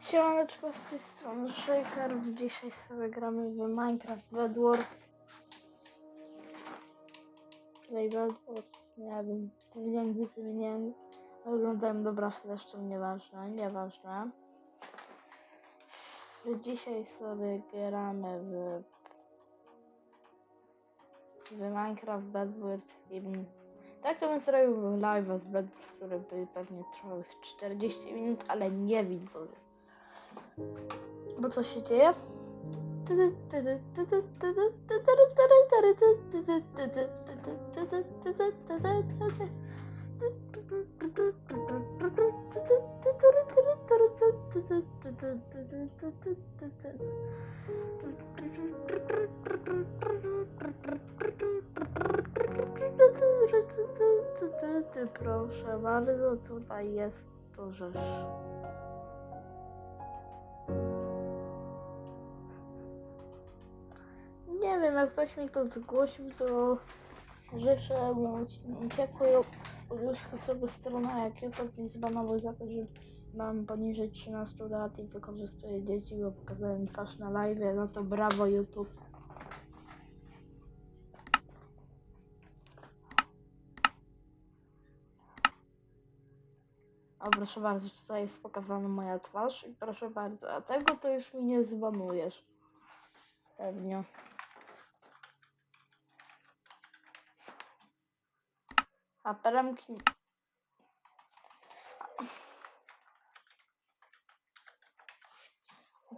Siemaneczko z tej strony Shaker. Dzisiaj sobie gramy w Minecraft Bed Wars. Tutaj Bed Wars, nie wiem, pewnie mnie nie oglądają, dobra, zresztą nieważne, nieważne. Dzisiaj sobie gramy w, w Minecraft Bed Wars tak to bym zrobił live z Bed Wars, który by pewnie trwał z 40 minut, ale nie widzowie. Bo co się dzieje? Proszę bardzo, tutaj jest to Wiem, jak ktoś mi to zgłosił, to życzę mu ciepłej już sobie stronę, jak YouTube mi zbanował za to, że mam poniżej 13 lat i wykorzystuję dzieci, bo pokazałem twarz na live, no to brawo YouTube. O, proszę bardzo, tutaj jest pokazana moja twarz i proszę bardzo, a tego to już mi nie zbanujesz. Pewnie. A perełki...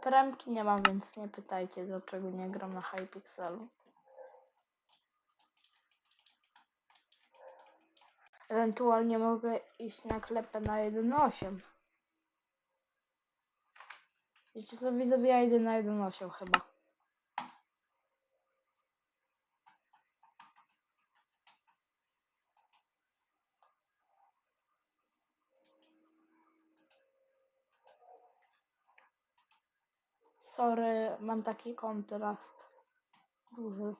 Perełki nie mam, więc nie pytajcie, dlaczego nie gram na Hypixelu. Ewentualnie mogę iść na klepę na 1.8. Wiecie co, widzowie, ja idę na 1.8 chyba. Sorry, mam taki kontrast. Duży.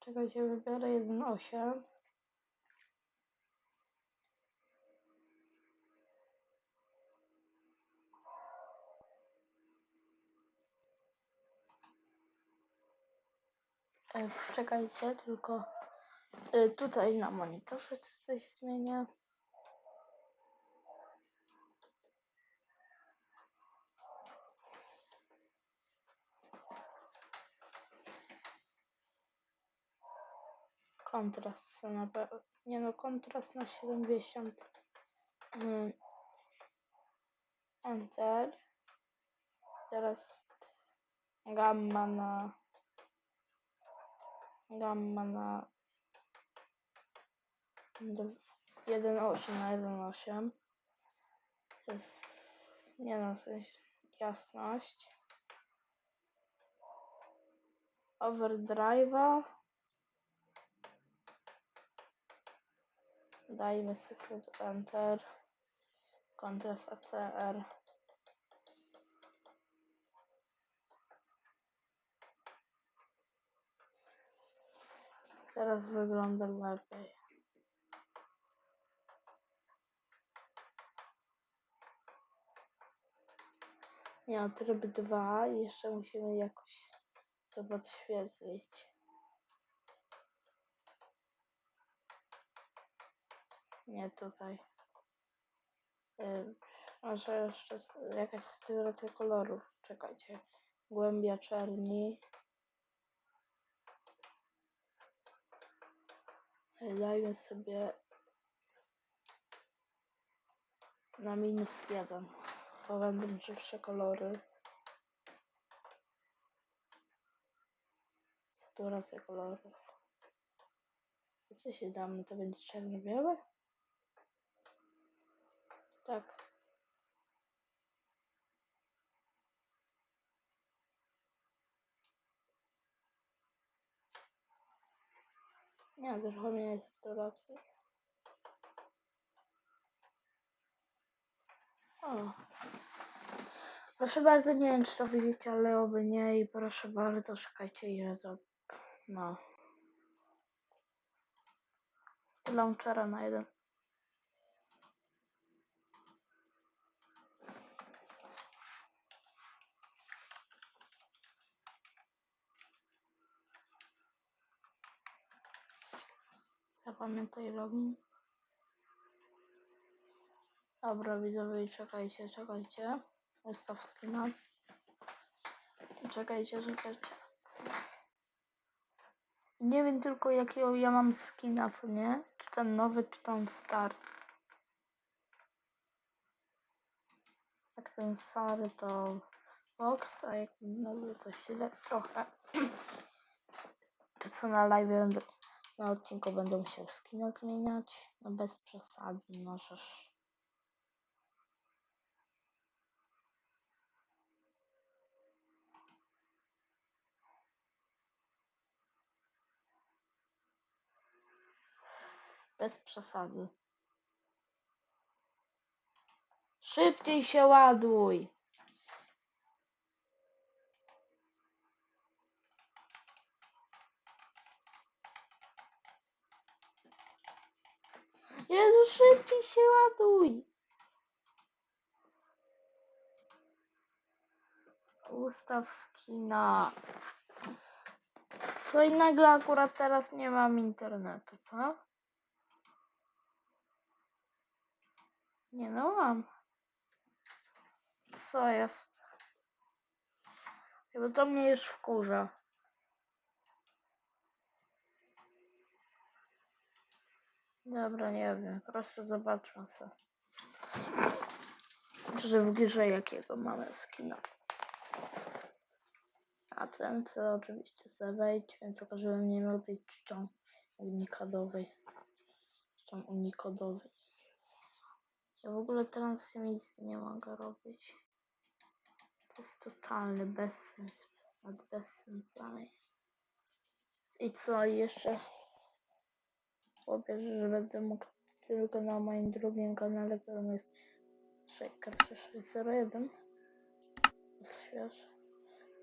Czekajcie, wybiorę 1.8. E, Czekajcie, tylko e, tutaj na monitorze coś zmienię. Kontrast na pe- Nie no, kontrast na 70. Mm. Enter. Teraz gamma na gamma na 1.8 na 1.8 jest nie no w sensie jasność overdrive'a dajmy secret enter kontrast ACR teraz wygląda lepiej Nie, no, tryb 2 i jeszcze musimy jakoś to podświetlić. Nie tutaj. Y, może jeszcze jakaś stylizacja kolorów. Czekajcie. Głębia czerni. Dajmy sobie na minus jeden. To będą żywsze kolory. Saturacja kolorów. Co się damy? To będzie czarno-białe? Tak. Nie, trochę mnie jest saturacji. O. Proszę bardzo, nie wiem czy to widzicie, ale oby nie i proszę bardzo, czekajcie ile to... No. Launchera na jeden. Zapamiętaj login. Dobra, widzowie, czekajcie, czekajcie. Ustaw skina. Czekajcie, czekajcie. Nie wiem tylko jakiego ja mam skina, co nie? Czy ten nowy, czy ten stary. Jak ten stary to Box, a jak nowy to źle trochę. Czy co na live będę, na odcinku będą się skina zmieniać? No bez przesady, możesz. Bez przesady. Szybciej się ładuj. Jezu, szybciej się ładuj. Ustaw skina. Co i nagle akurat teraz nie mam internetu, co? Nie no mam. Co jest? Bo to mnie już wkurza. Dobra, nie wiem. Po prostu zobaczmy co. Czy w grze jakiego mamy skina. A ten co oczywiście sobie wejdź, więc tylko żebym nie miał tej czczą unikadowej. Czczą unikodowej. Ja w ogóle transmisji nie mogę robić. To jest totalny bezsens. Nad bezsensami. I co jeszcze? Chłopie, że będę mógł tylko na moim drugim kanale, którym jest Shaker 601. Śwież.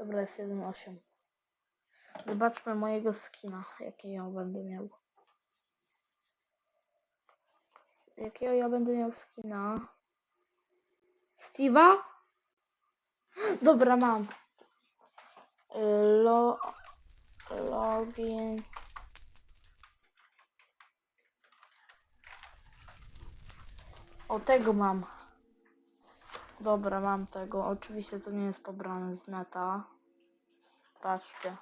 Dobra, jest 1.8. Zobaczmy mojego skina, jaki ja będę miał. Jakiego ja będę miał skina? Steve'a? Dobra, mam. Lo, login. O, tego mam. Dobra, mam tego. Oczywiście to nie jest pobrane z neta. Patrzcie.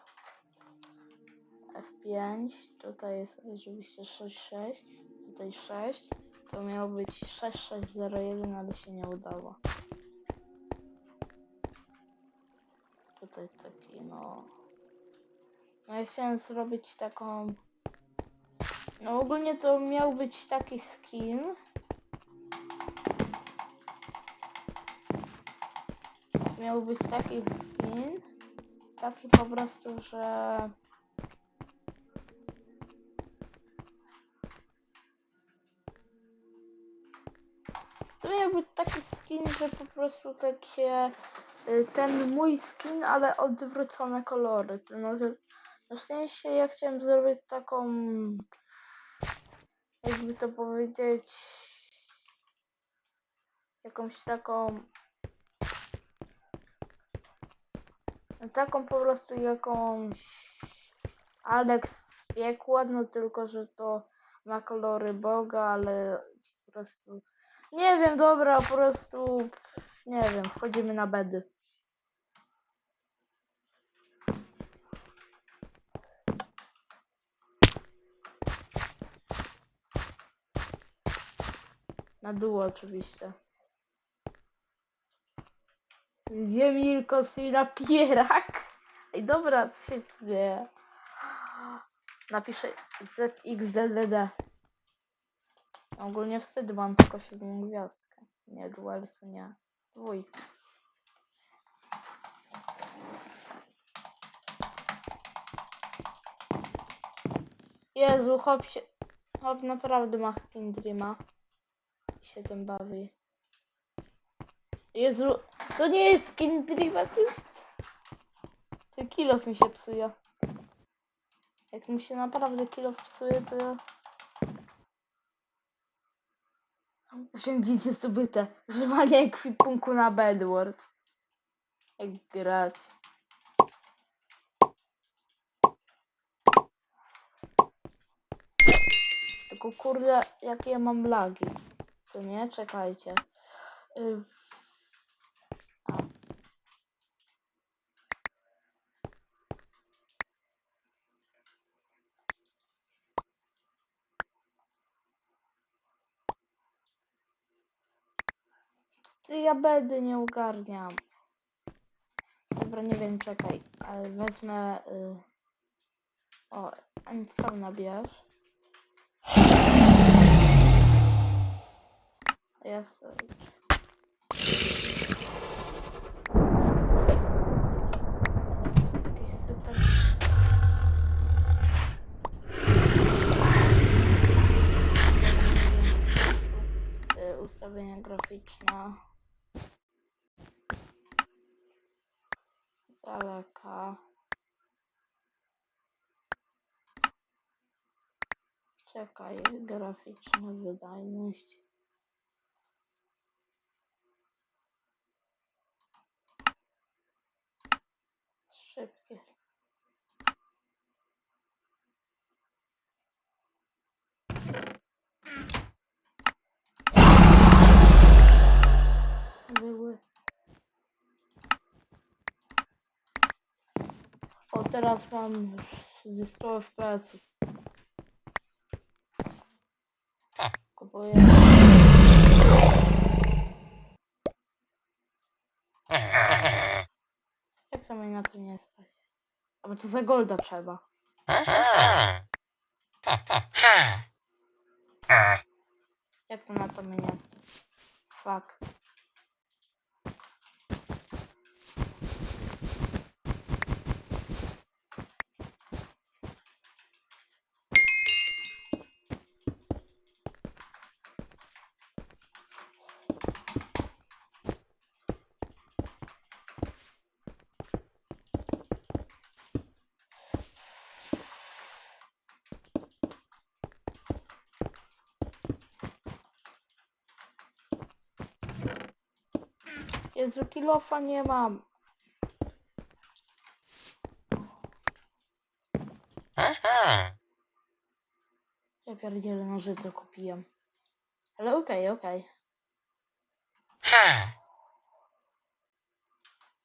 F5. Tutaj jest oczywiście 6.6. Tutaj 6. To miało być 6601, ale się nie udało. Tutaj taki, no. No ja chciałem zrobić taką. No ogólnie to miał być taki skin. Miał być taki skin. Taki po prostu, że. To miał być taki skin, że po prostu takie y, ten mój skin, ale odwrócone kolory. No, no w sensie ja chciałem zrobić taką jakby to powiedzieć jakąś taką no taką po prostu jakąś Alex z piekła, no tylko, że to ma kolory Boga, ale po prostu nie wiem, dobra, po prostu nie wiem, wchodzimy na bedy. Na dół oczywiście. Ziemilko, i napierak. Ej, dobra, co się tu dzieje? Napiszę ZXDDD. Ogólnie wstyd mam tylko siódmą gwiazdkę. Nie, duelsy nie. Dwójkę. Jezu, hop się... Hop naprawdę ma skin Dreama. I się tym bawi. Jezu, to nie jest skin to jest... Ten kilof mi się psuje. Jak mi się naprawdę kilof psuje, to... Osiągnięcie zdobyte. Używanie ekwipunku na Bedwars. Jak grać. Tylko kurde, jakie ja mam lagi. Co nie? Czekajcie. Y... Ja bedy nie ogarniam. Dobra, nie wiem, czekaj. Ale wezmę... Y... O, nabierz. Jest. Jakiś super. Y, Ustawienia graficzne. Daleka. Czekaj, graficzna wydajność. Teraz mam ze 100 FPS. Kupuję. Jak to mnie na to nie stać? A bo to za golda trzeba. Jak to na to mnie nie stać? Fuck. Jezu, kilofa nie mam. Ja pierdzielę nożyce kupiłem. Ale okej, okej.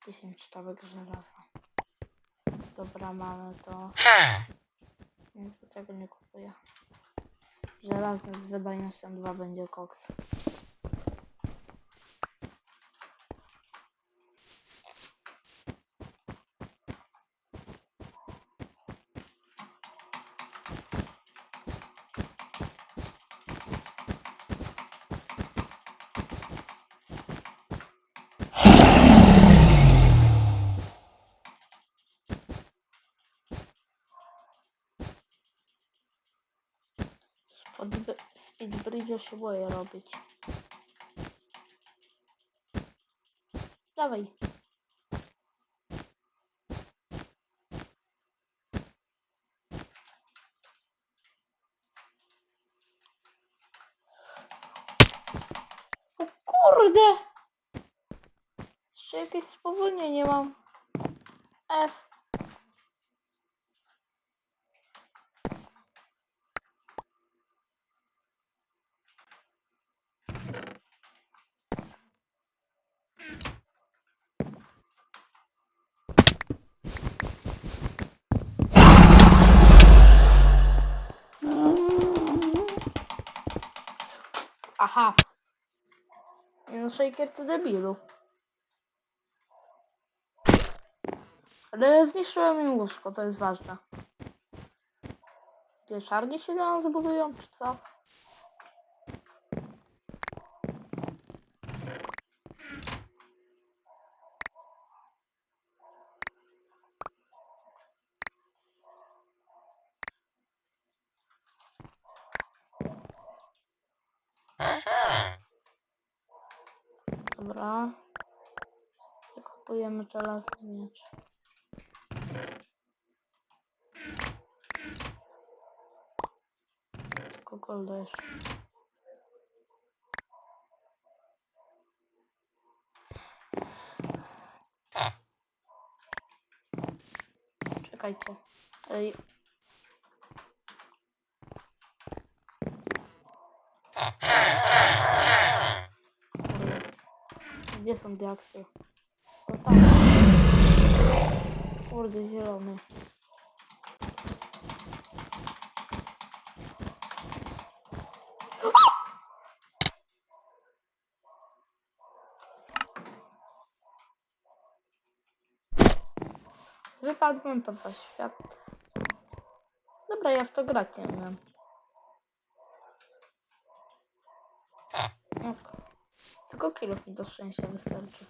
10 sztabek żelaza. Dobra, mamy to. Więc do tego nie kupuję. Żelazny z wydajnością 2 będzie koks. Speedbridge się boję robić. Dawaj. O kurde! Jeszcze jakieś spowolnienie mam. F. Aha. Nie no, Shaker to debilu. Ale zniszczyłem im łóżko, to jest ważne. Gdzie czarni się tam zbudują, czy co? Dobra. Kupujemy żelazny miecz. Tylko. Czekajcie. Ej. Gdzie są diaksy? O tam. Kurde, zielony. Wypadłem poza świat. Dobra, ja w to grać nie umiem. Tylko kilów do szczęścia wystarczy.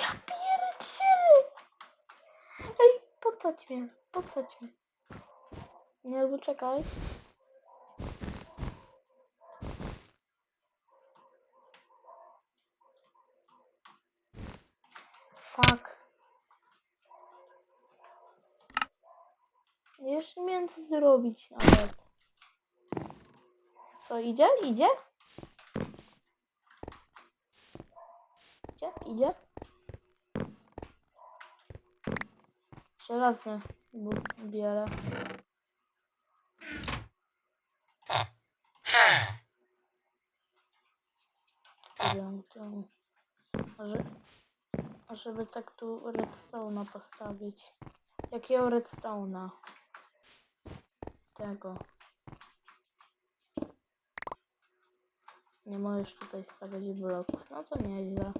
Ja pierdzielę! Ej, podsadź mnie, podsadź mnie. Nie, albo czekaj. Fuck. Jeszcze nie wiem co zrobić nawet. Co, idzie? Idzie? Idzie? Idzie? Żelazny to... Może... Żeby tak tu redstone'a postawić. Jakiego redstone'a? Tego. Nie możesz tutaj stawiać bloków. No to nieźle.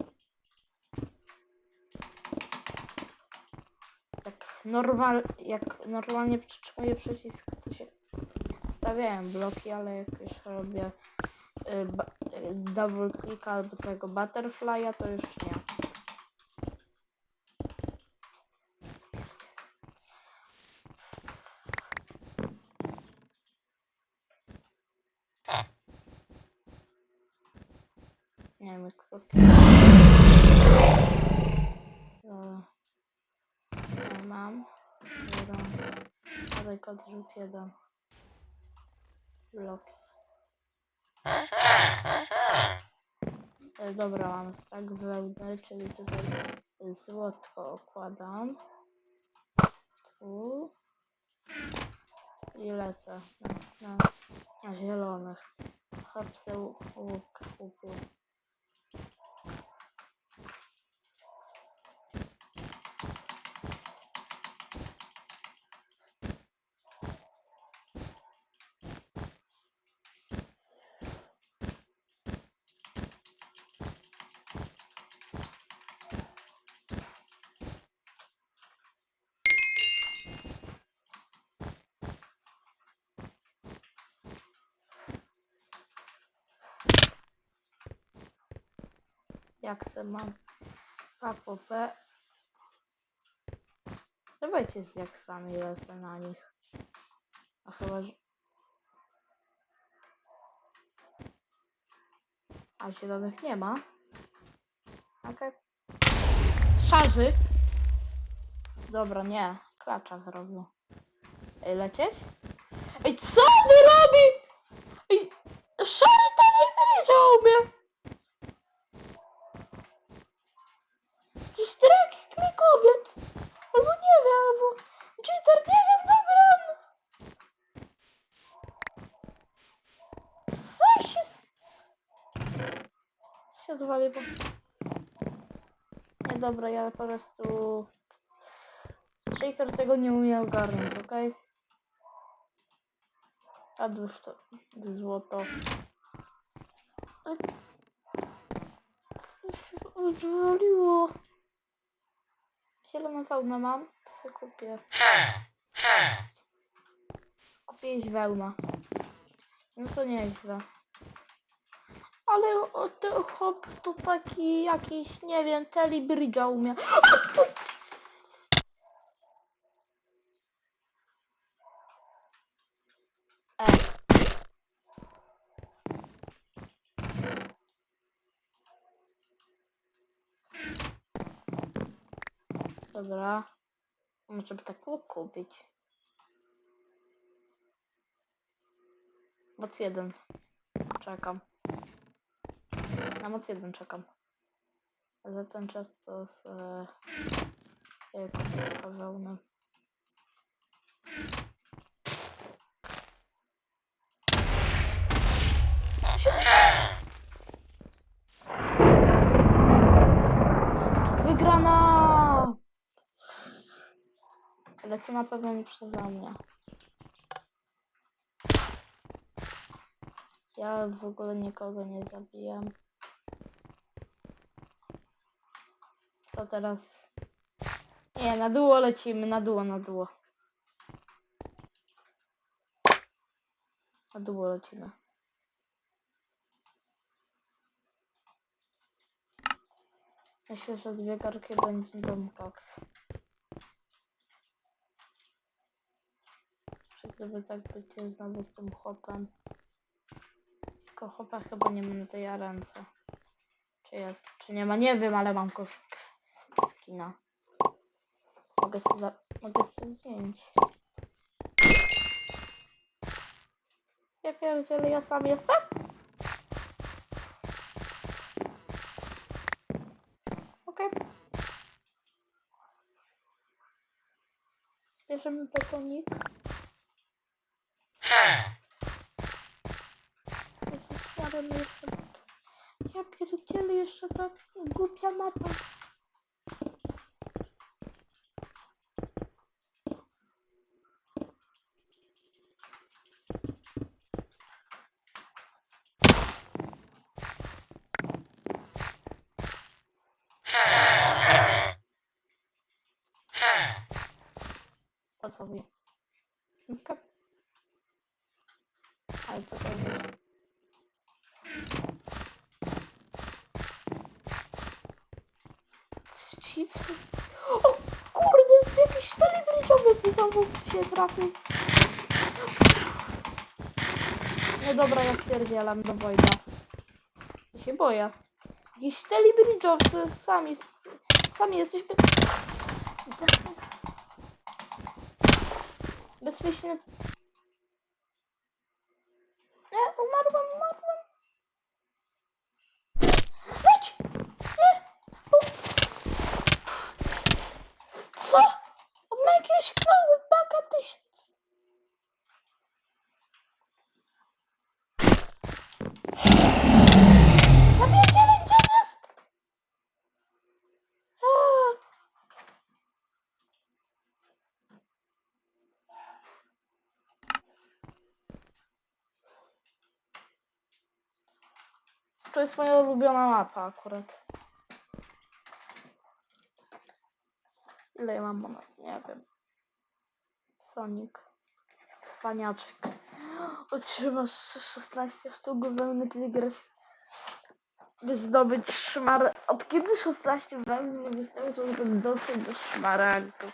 Jak, normal, jak normalnie przytrzymuję przycisk, to się stawiają bloki, ale jak już robię y, y, double click albo tego butterfly'a, to już nie. Nie wiem, jak krótkie. Dobra. Ja mam. Dawaj kod rzuć jeden. Blok. E, Dobra, mam stak wełny, czyli tutaj złotko okładam. Tu. I lecę na, na, na zielonych. Hopsy łuk kupił. Jak se mam papopę. Dawajcie z jaksami lecę na nich. A chyba, że... A zielonych nie ma. Okej. Szarzy. Dobra, nie. Klacza zrobił. Ej, lecieć? Ej, co on robi? Ej, szary to nie wiedział mnie. Jakiś trek mi kobiet. Albo nie wiem, albo cheater, nie wiem, dobra. Co się... s- odwali, bo... Nie, dobra, ja po prostu... Shaker tego nie umie ogarnąć, okej? A dusz to złoto. Ale- Odwaliło. Zieloną wełnę mam, sobie kupię. Jeść wełna. No to nieźle. Ale ten hop to taki jakiś, nie wiem, telebridge'a umie. E. Dobra. Może by tak łuk kupić. Moc jeden. Czekam. Na mod 1 czekam. Za ten czas to z... E, kupię. No. Wygrana! Leci na pewno nie przeze mnie. Ja w ogóle nikogo nie zabijam. Co teraz? Nie, na dół lecimy, na dół, na dół. Na dół lecimy. Myślę, że dwie garki będzie dom koks. Czy gdyby tak być znowu z tym chłopem. Tylko chłopa chyba nie ma na tej arence. Czy jest? Czy nie ma? Nie wiem, ale mam koszulkę skina. Mogę sobie, za- mogę sobie zmienić. Ja pierdzielę, ja sam jestem? Okej. Bierzemy betonik. No. Ja pierdzielę, jeszcze ta głupia mapa. Mi? Okej. Ale to było. Ścisk. O kurde, jest jakiś telewizjowiec i znowu się trafił. No dobra, ja spierdzielam do Wojda. Ja się boję. Jakiś telebridge'owcy sami, sami jesteśmy... bezpiecznie jest moja ulubiona mapa akurat. Ile ja mam monet? Nie wiem. Sonic. Cwaniaczek. Otrzymasz 16 sztuk wełny Tigres. By zdobyć szmar... Od kiedy 16 wełny nie wystarczy, żeby dotrzeć do szmaragdu?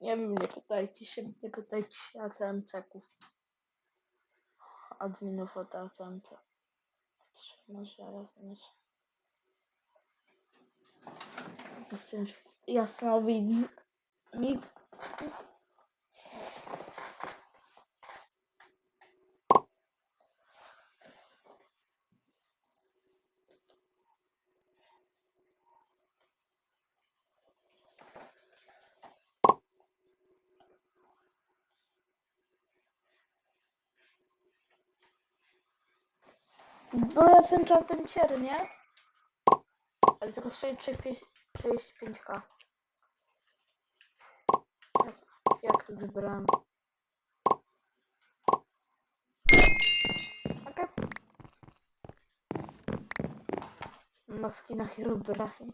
Nie wiem, nie pytajcie się, nie pytajcie się ACMC-ków. Adminów od ACMC. Może raz jeszcze. Jestem jasnowidz. Mi... Zbroja w enchantem ciery, nie? Ale tylko 35k. Jak, jak wybrałem? Okej. Maski na Herobrine.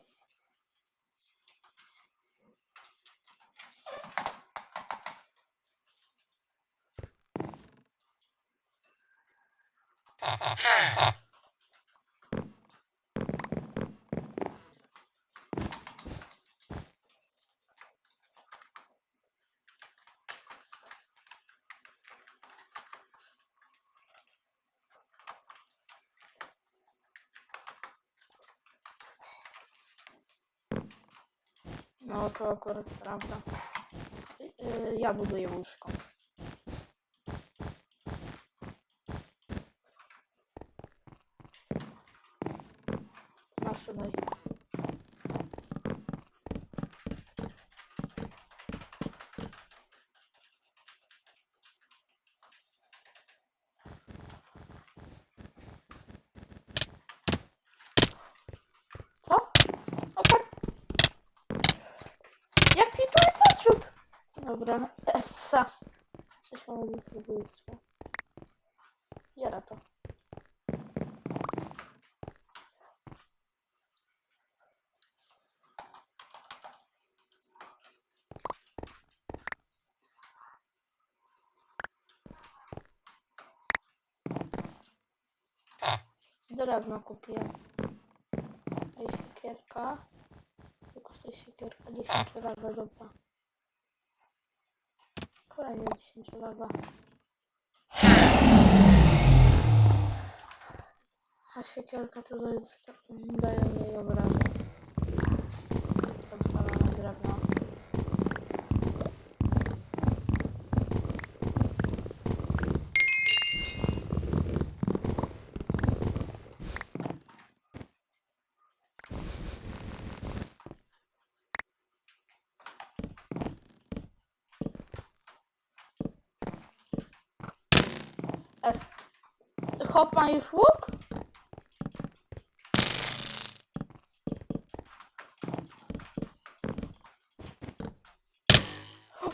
No to akurat prawda. Yy, ja buduję łóżko. Tutaj. Co? Jaki tu jest odrzut? Dobra, Essa. Coś mamy z zabójstwa. Biorę to. Drewno kupiłem. I siekierka. Tylko z tej siekierka 10 raga, dobra. Kolejne 10 raga. A siekierka jest, daje mniej obrażeń. Rozpalone drewno. F. Hop ma już łuk?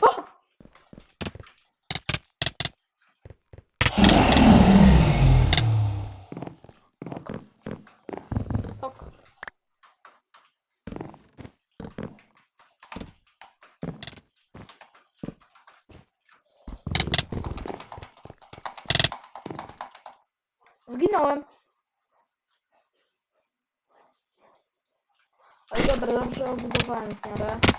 O! Ok. Zginąłem. Ale dobra, dobrze obudowałem w miarę.